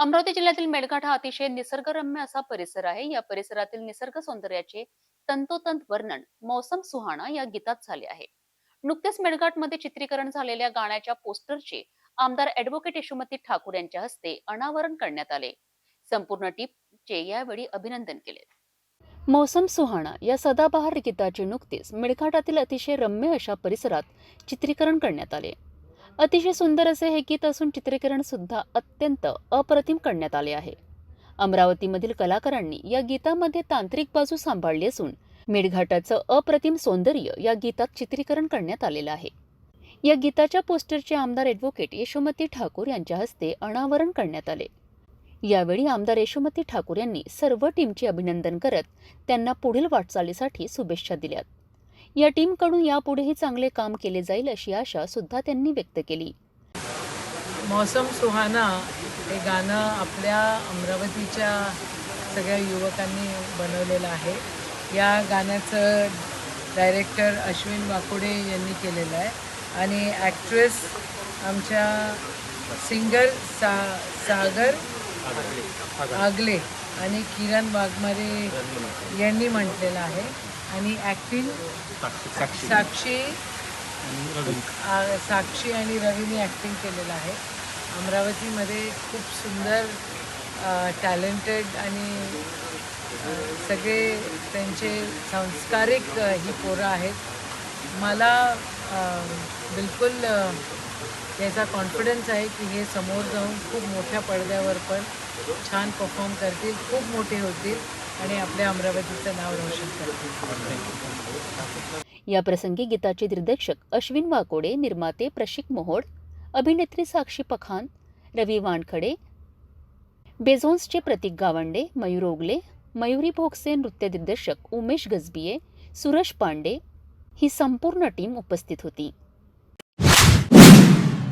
अमरावती जिल्ह्यातील मेळघाट हा अतिशय निसर्गरम्य असा परिसर आहे. या परिसरातील निसर्ग सौंदर्याचे तंतोतंत वर्णन मौसम सुहाणा या गीतात झाले आहे. नुकतेच मेळघाटमध्ये चित्रीकरण झालेल्या गाण्याच्या पोस्टरचे आमदार ऍडव्होकेट यशोमती ठाकूर यांच्या हस्ते अनावरण करण्यात आले. संपूर्ण टीमचे यावेळी अभिनंदन केले. मौसम सुहाणा या सदाबहार गीताचे नुकतेच मेळघाटातील अतिशय रम्य अशा परिसरात चित्रीकरण करण्यात आले. अतिशय सुंदर असे हे गीत असून चित्रीकरणसुद्धा अत्यंत अप्रतिम करण्यात आले आहे. अमरावतीमधील कलाकारांनी या गीतामध्ये तांत्रिक बाजू सांभाळली असून मेळघाटाचं अप्रतिम सौंदर्य या गीतात चित्रीकरण करण्यात आलेलं आहे. या गीताच्या पोस्टरचे आमदार ॲडव्होकेट यशोमती ठाकूर यांच्या हस्ते अनावरण करण्यात आले. यावेळी आमदार यशोमती ठाकूर यांनी सर्व टीमचे अभिनंदन करत त्यांना पुढील वाटचालीसाठी शुभेच्छा दिल्यात. या टीमकडून यापुढेही चांगले काम केले जाईल अशी आशा सुद्धा त्यांनी व्यक्त केली. मौसम सुहाना हे गाणं आपल्या अमरावतीच्या सगळ्या युवकांनी बनवलेलं आहे. या गाण्याचं डायरेक्टर अश्विन वाकुडे यांनी केलेलं आहे. आणि ॲक्ट्रेस आमच्या सिंगर सा सागर आगले आणि किरण वाघमारे यांनी म्हटलेलं आहे. आणि ॲक्टिंग साक्षी. आ- साक्षी आणि रवीने ॲक्टिंग केलेलं आहे. अमरावतीमध्ये खूप सुंदर टॅलेंटेड आणि सगळे त्यांचे संस्कारिक ही पोरं आहेत. मला बिलकुल याचा कॉन्फिडन्स आहे की हे समोर जाऊन खूप मोठ्या पडद्यावर पण छान परफॉर्म करतील खूप मोठे होतील. आणि आपल्या अमरावतीचं नाव रोशन करतील या प्रसंगी गीताचे दिग्दर्शक अश्विन वाकोडे निर्माते प्रशिक मोहोड अभिनेत्री साक्षी पखान रवी वानखडे बेझोन्सचे प्रतीक गावंडे मयूर ओगले मयुरी भोगसे नृत्य दिग्दर्शक उमेश गजबिये सुरज पांडे ही संपूर्ण टीम उपस्थित होती.